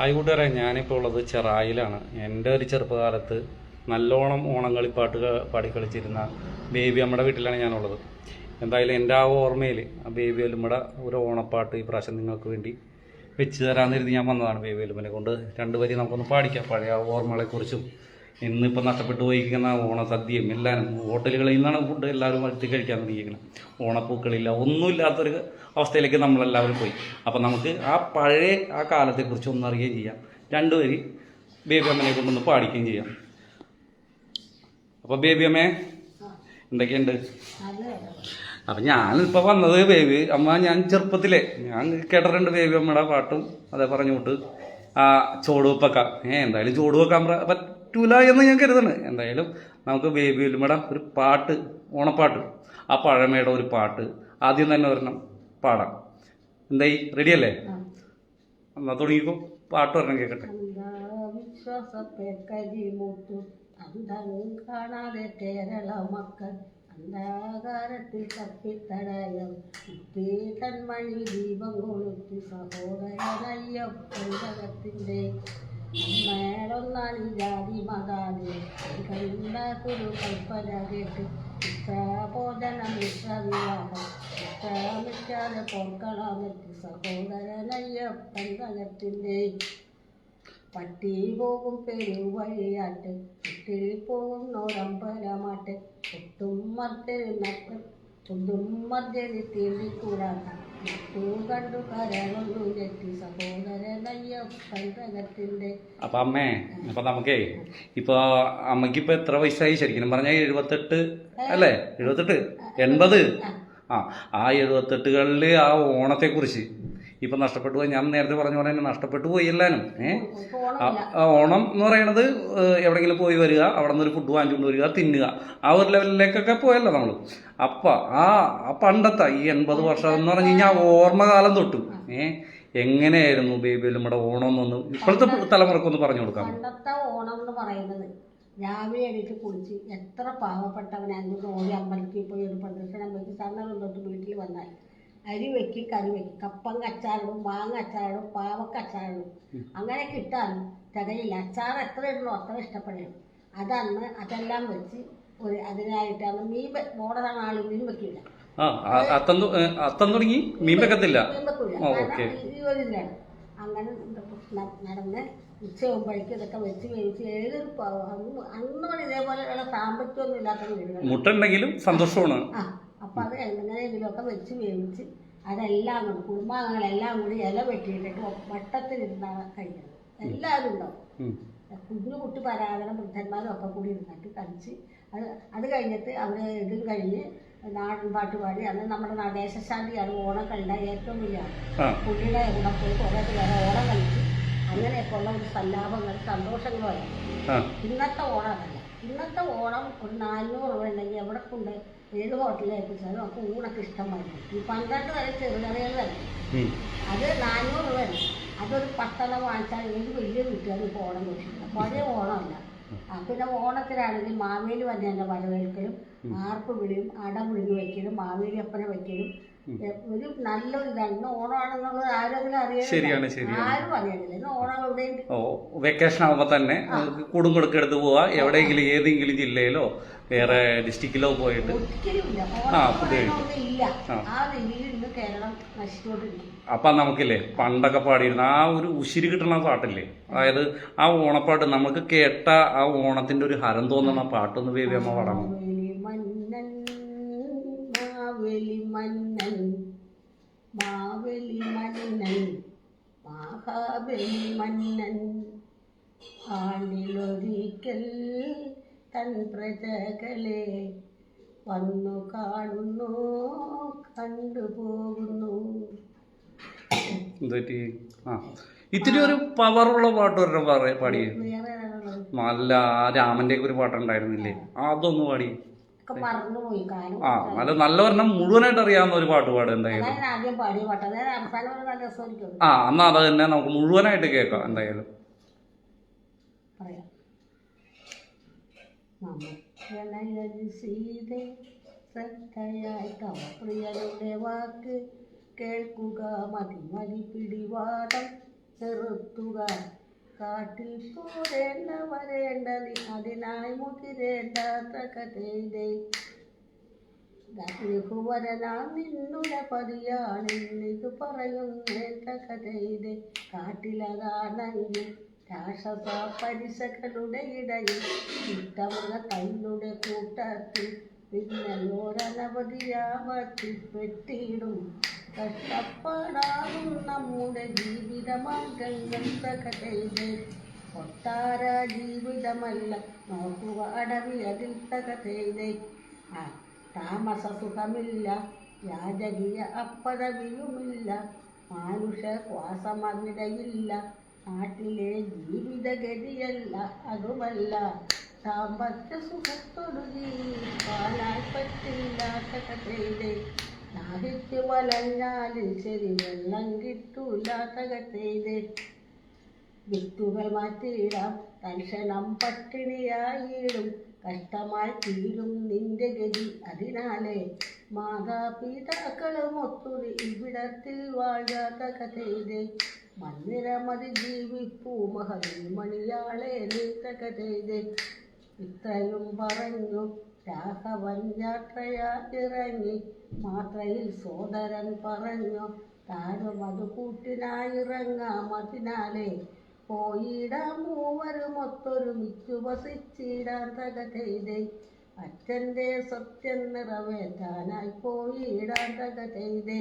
Hi കൂട്ടുകാരെ ഞാനിപ്പോൾ ഉള്ളത് ചെറായിലാണ്. എന്റെ ഒരു ചെറുപ്പകാലത്ത് നല്ലോണം ഓണം കളിപ്പാട്ട് ക- പാടി കളിച്ചിരുന്ന ബേബി അമ്മയുടെ വീട്ടിലാണ് ഞാനുള്ളത്. എന്തായാലും എന്റെ ആ ഓർമ്മയിൽ ആ ബേബി എലുമ്പടെ ഒരു ഓണപ്പാട്ട് ഈ പ്രാവശ്യം നിങ്ങൾക്ക് വേണ്ടി വെച്ച് തരാമെന്ന് ഞാൻ വന്നതാണ് ബേബി അലുമ്മനെ കൊണ്ട്. രണ്ട് വരി നമുക്കൊന്ന് പാടിക്കാം. പഴയ ഓർമ്മകളെക്കുറിച്ചും ഇന്നിപ്പോൾ നഷ്ടപ്പെട്ടു പോയിരിക്കുന്ന ഓണസദ്യയും എല്ലാം ഹോട്ടലുകളിൽ നിന്നാണ് ഫുഡ് എല്ലാവരും എത്തി കഴിക്കാൻ തുടങ്ങിയിരിക്കുന്നത്. ഓണപ്പൂക്കളില്ല ഒന്നുമില്ലാത്തൊരു അവസ്ഥയിലേക്ക് നമ്മളെല്ലാവരും പോയി. അപ്പം നമുക്ക് ആ പഴയ ആ കാലത്തെക്കുറിച്ച് ഒന്നറിയുകയും ചെയ്യാം. രണ്ടുപേര് ബേബി അമ്മനെ കൊണ്ടൊന്ന് പാടിക്കുകയും ചെയ്യാം. അപ്പോൾ ബേബി അമ്മേ എന്തൊക്കെയുണ്ട്? അപ്പം ഞാനിപ്പോൾ വന്നത് ബേബി അമ്മ ഞാൻ ചെറുപ്പത്തിലെ ഞാൻ കേട്ടിട്ടുണ്ട് ബേബി അമ്മയുടെ പാട്ടും അതേ പറഞ്ഞു വിട്ട് ആ ചോടുവെപ്പൊക്കെ. ഏ എന്തായാലും ചോട് വെക്കാൻ പ്ര- പറ്റൂല എന്ന് ഞാൻ കരുതണ് എന്തായാലും നമുക്ക് ബേബി അമ്മയുടെ ഒരു പാട്ട് ഓണപ്പാട്ട്. ആ പഴമയുടെ ഒരു പാട്ട് ആദ്യം തന്നെ ഒരെണ്ണം പാടാം. എന്തായി? റെഡിയല്ലേ എന്നാ തുടങ്ങിക്കോ. പാട്ട് ഒരെണ്ണം കേൾക്കട്ടെ വിശ്വാസത്തെ കരിമുത്തു അന്തം കാണാതെ കേരള മക്കൾ. അന്ധാകാരത്തിൽ തപ്പിത്തടയം. തന്മണി ദീപം കൊളുത്തി സഹോദരനയ്യപ്പന്റെ അമ്മേടൊന്നാണ് ജാതി മതാതെ കണ്ടാത്തൊരു കൽപ്പന കേട്ട് ഇഷ്ടമില്ലാതെ പോർക്കളമെത്തി സഹോദരനയ്യപ്പൻ തകത്തിന്റെ പട്ടി പോകും പെരുവഴിയാട്ട് കുട്ടിൽ പോകും നോരമ്പലമാട്ട് ഒട്ടും നട്ട് ഒന്നും മർദ്ദരി തീണ്ടിക്കൂടാത്ത തൂ കണ്ടു കരളൊന്നു ഞെട്ടി സഹോദരനയ്യപ്പൻ തകത്തിന്റെ അപ്പൊ അമ്മേ അപ്പൊ നമുക്കേ ഇപ്പൊ അമ്മയ്ക്ക് ഇപ്പൊ എത്ര വയസ്സായി ശരിക്കും പറഞ്ഞാൽ എഴുപത്തെട്ട് അല്ലേ? എഴുപത്തെട്ട്? എൺപത്? ആ ആ എഴുപത്തെട്ടുകളിൽ ആ ഓണത്തെ കുറിച്ച് ഇപ്പൊ നഷ്ടപ്പെട്ടു പോയി. ഞാൻ നേരത്തെ പറഞ്ഞ പോലെ തന്നെ നഷ്ടപ്പെട്ടു പോയി എല്ലാനും ഏഹ് ഓണം എന്ന് പറയുന്നത് എവിടെങ്കിലും എവിടെയെങ്കിലും പോയി വരിക അവിടെ നിന്ന് ഒരു ഫുഡ് വാങ്ങിച്ചുകൊണ്ട് വരിക തിന്നുക. ആ ഒരു ലെവലിലേക്കൊക്കെ പോയല്ലോ നമ്മൾ അപ്പം ആ പണ്ടത്തെ ഈ എൺപത് വർഷം എന്ന് പറഞ്ഞു കഴിഞ്ഞാൽ ഓർമ്മകാലം തൊട്ട്. ഏഹ് എങ്ങനെയായിരുന്നു ബേബി നമ്മുടെ ഓണം എന്നൊന്ന് ഇപ്പോഴത്തെ തലമുറക്കൊന്ന് പറഞ്ഞു കൊടുക്കാം. പണ്ടത്തെ ഓണം എന്ന് പറയുന്നത് രാവിലെ എണീറ്റ് കുളിച്ച് എത്ര പാവപ്പെട്ടവനായിരുന്നു. ഓടി അമ്പലത്തിൽ പോയി ഒരു പ്രദർശനം വെച്ച് തൊട്ട് വീട്ടിൽ വന്നാൽ അരി വെക്കി കറി വെക്കി കപ്പങ്ങ അച്ചാറിടും മാങ്ങ അച്ചാറിടും പാവക്ക അച്ചാറിടും. അങ്ങനെ കിട്ടാനും തികയില്ല. അച്ചാർ എത്ര ഇടണോ അത്ര ഇഷ്ടപ്പെടണം അതന്ന് അതെല്ലാം വെച്ച് ഒരു അതിനായിട്ടാണ് മീൻ വെ- ആൾ ആൾ മീൻ വെക്കില്ല. അത്തം തുടങ്ങി മീൻ വെക്കത്തില്ല. ഈ ഒരു ഇതിലാണ് അങ്ങനെ നടന്ന് ഉച്ചയാകുമ്പോഴേക്കും ഇതൊക്കെ വെച്ച് വേവിച്ച് ഏതൊരു അന്ന് ഇതേപോലെയുള്ള സാമ്പത്തികമൊന്നും ഇല്ലാത്ത വീടുകൾ മുട്ടുണ്ടെങ്കിലും സന്തോഷമാണ്. ആ അപ്പം അത് എങ്ങനെയെങ്കിലുമൊക്കെ വെച്ച് വേവിച്ച് അതെല്ലാം കൂടി കുടുംബാംഗങ്ങളെല്ലാം കൂടി ഇല വെട്ടിയിട്ടിട്ട് വട്ടത്തിലിരുന്നാണ് കഴിക്കുന്നത് എല്ലാവരും ഉണ്ടാവും. കുഞ്ഞു കുട്ടി പരാതന വൃദ്ധന്മാരും ഒക്കെ കൂടി ഇരുന്നിട്ട് കഴിച്ച് അത് അത് കഴിഞ്ഞിട്ട് അവർ ഇതും കഴിഞ്ഞ് നാടൻ പാട്ട് പാടി അന്ന് നമ്മുടെ നടേശശാന്തിയാണ് ഓണം കണ്ട ഏറ്റവും വലിയ കുട്ടിയുടെ കൂടെ പോയി കുറേ പേരെ ഓണം കളിച്ച് അങ്ങനെയൊക്കെയുള്ള ഒരു സല്ലാപങ്ങൾ സന്തോഷങ്ങളുമായിരുന്നു ഇന്നത്തെ ഓണം അതല്ല. ഇന്നത്തെ ഓണം ഒരു നാനൂറ് രൂപ ഉണ്ടെങ്കിൽ എവിടെ കൊണ്ട് ഏത് ഹോട്ടലിൽ ഏൽപ്പിച്ചാലും നമുക്ക് ഊണൊക്കെ ഇഷ്ടമായിരുന്നു ഈ പന്ത്രണ്ട് വരെ ചെറുകറികൾ തന്നെ ഉം. അത് നാനൂറ് രൂപയാണ് അതൊരു പത്തെണ്ണം വാങ്ങിച്ചാൽ ഏത് വലിയ വീട്ടുകാർ ഇപ്പോൾ ഓണം വെച്ചിട്ടില്ല പഴയ ഓണമല്ല. ആ പിന്നെ ഓണത്തിനാണെങ്കിൽ മാവേലി വന്ന് തന്നെ വരവേൽക്കലും ആർപ്പ് വിളിയും അട പുഴുങ്ങി വയ്ക്കലും മാവേലി അപ്പനെ വയ്ക്കലും ഒരു നല്ലൊരു ഇതാണ്. ഇന്ന് ഓണമാണെന്നുള്ളത് ആരെങ്കിലും ശരിയാണ്, അറിയാൻ ശരിയാണ്. ആരും അറിയണില്ല. ഇന്ന് ഓണം എവിടെയും ഓ വെക്കേഷൻ ആകുമ്പോൾ തന്നെ കൂടും കൊടുക്കെടുത്ത് പോവാ. എവിടെയെങ്കിലും ഏതെങ്കിലും ജില്ലയിലോ വേറെ ഡിസ്ട്രിക്റ്റിലോ പോയിട്ട്. ഒരിക്കലുമില്ല ആ, ഓണം പുതിയ പറയുന്നതൊന്നും ഇല്ല. ആ. ആ രീതിയിൽ ഇന്ന് കേരളം നശിച്ചുകൊണ്ടിരിക്കും. അപ്പം നമുക്കില്ലേ പണ്ടൊക്കെ പാടിയിരുന്ന ആ ഒരു ഉശിരി കിട്ടുന്ന പാട്ടില്ലേ? അതായത് ആ ഓണപ്പാട്ട് നമുക്ക് കേട്ട ആ ഓണത്തിന്റെ ഒരു ഹരം തോന്നുന്ന പാട്ടൊന്ന് ബേബി അമ്മ പാടാമോ മാവേലി മന്നൻ മാവേലി മന്നൻ മാവേലി മന്നൻ മഹാബലി മന്നൻ. ആണ്ടിലൊരിക്കൽ തൻ പ്രജകളെ വന്നു കാണുന്നു കണ്ടുപോകുന്നു ഇത്തിരി ഒരു പവറുള്ള പാട്ട് ഒരെണ്ണം പാടി പാടിയേ. നല്ല രാമന്റെ ഒരു പാട്ടുണ്ടായിരുന്നില്ലേ? അതൊന്ന് പാടി. ഒക്കെ മറന്നുപോയി കാലം ആ നല്ല നല്ല ഒരെണ്ണം മുഴുവനായിട്ട് അറിയാവുന്ന ഒരു പാട്ട് പാട് എന്തായാലും. ആ എന്നാ അത് തന്നെ നമുക്ക് മുഴുവനായിട്ട് കേൾക്കാം എന്തായാലും. പ്രിയരുടെ വാക്ക് കേൾക്കുക മതി മതി പിടിവാദം കൂട്ടുകാർ കാട്ടിൽ പോരേണ്ട വരേണ്ട അതിനായി മുതിരേണ്ട തകതേ ുവരനാ നിന്നുടെ പതിയാണെന്നിത് പറയുന്നേ തകതേ കാട്ടിലതാണെങ്കിൽ രാക്ഷസ പരിസകളുടെ ഇടയിൽ ഇട്ടമുള്ള കല്ലുടെ കൂട്ടത്തിൽ പിന്നയോരനവധിയാവത്തിൽ പെട്ടിടും കഷ്ടപ്പാടാകും നമ്മുടെ ജീവിത മാർഗങ്ങൾ തകതേ ഒട്ടാര ജീവിതമല്ല നോക്കുക അടവി അതിൽ തകതേ ആ താമസ സുഖമില്ല യാചകീയ അപ്പദവിയുമില്ല മാനുഷ ശ്വാസമവിടെയില്ല നാട്ടിലെ ജീവിതഗതിയല്ല അതുമല്ല സാമ്പത്തിക സുഖത്തൊടുകി ജീവിക്കാനായി പറ്റില്ലാത്ത കഥയിലെ ദാഹിച്ചു വലഞ്ഞാലും ശരി വെള്ളം കിട്ടൂലാത്ത കഥയിലെ വിത്തുകൾ മാറ്റിയിടാം തൽക്ഷണം പട്ടിണിയായിടും കഷ്ടമായി തീരും നിന്റെ ഗതി അതിനാലെ. മാതാപിതാക്കളും ഒത്തുരി ഇവിടത്തിൽ വാഴാത്ത കഥയിലെ. മന്ദിരമതി ജീവിപ്പൂ മഹതിമണിയാളെ നീത്ത കഥയിലെ. ഇത്രയും പറഞ്ഞു രാഘവൻ യാത്രയായിറങ്ങി മാത്രയിൽ സോദരൻ പറഞ്ഞു താനും അത് കൂട്ടിനായിറങ്ങാം. അതിനാലെ പോയിടാം മൂവരും ഒത്തൊരുമിച്ചു വസിച്ചിടാൻ തകതയിലെ അച്ഛന്റെ സത്യം നിറവേറ്റാനായി പോയിടാൻ തകതയിലെ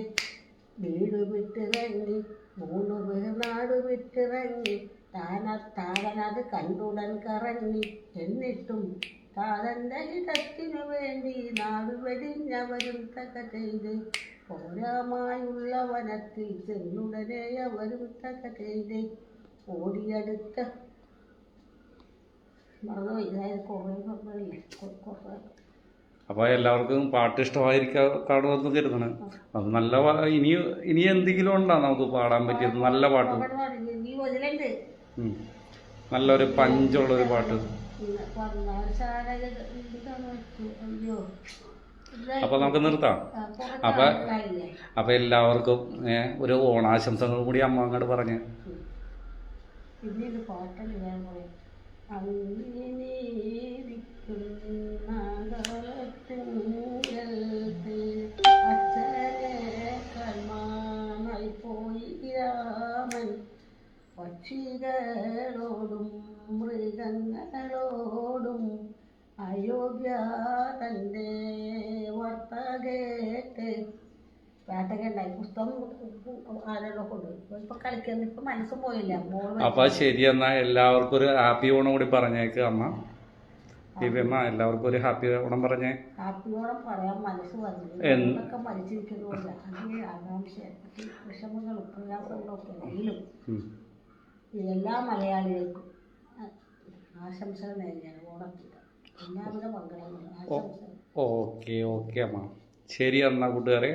വീട് വിട്ടിറങ്ങി മൂന്ന് പേർ നാട് വിട്ടിറങ്ങി. താന കണ്ടുടൻ കറങ്ങി. എന്നിട്ടും താരന്റെ ഹിതത്തിനു വേണ്ടി നാട് വെടിഞ്ഞവരും തക ചെയ്ത് പോരാമായുള്ള വനത്തിൽ ചെന്നുടനെ അവരും തക ചെയ്ത് ഓടിയടുത്ത അപ്പോൾ എല്ലാവർക്കും പാട്ട് ഇഷ്ടമായിരിക്കാണെന്ന് കരുതണേ. അത് നല്ല ഇനി ഇനി എന്തെങ്കിലും ഉണ്ടോ നമുക്ക് പാടാൻ പറ്റിയത്? നല്ല പാട്ട്. നല്ലൊരു പഞ്ചുള്ളൊരു പാട്ട്. അപ്പോൾ നമുക്ക് നിർത്താം. അപ്പൊ അപ്പൊ എല്ലാവർക്കും ഒരു ഓണാശംസകൾ കൂടി അമ്മ അങ്ങോട്ട് പറഞ്ഞ്. പോയി. ഞാൻ മൃഗങ്ങളോടും അയോഗ്യ തന്റെ വർത്തകേട്ട് വേട്ടകണ്ടായി പുസ്തകം ആരെല്ലാം കൊണ്ടുപോയി ഇപ്പൊ കളിക്കാൻ ഇപ്പൊ മനസ്സും പോയില്ല. മോൾ അപ്പോൾ ശരി എന്നാ എല്ലാവർക്കും ഒരു ഹാപ്പി ഓണം കൂടി പറഞ്ഞേക്ക് അമ്മ. ദിവ്യമ്മ എല്ലാവർക്കും ഒരു ഹാപ്പി ഓണം പറഞ്ഞേ. ഹാപ്പി ഓണം പറയാൻ മനസ്സ് വന്നില്ല. മരിച്ചിരിക്കുന്നതുകൊണ്ട് അതിന് ആകാംക്ഷ വിഷമങ്ങളും പ്രയാസങ്ങളും ഒക്കെ എങ്കിലും എല്ലാ മലയാളികൾക്കും ആശംസകൾ നേരുകയാണ് ഓണത്തിന് എല്ലാവരും ആശംസകൾ ഓക്കെ ഓക്കെ അമ്മ. ശരി എന്നാൽ കൂട്ടുകാരെ.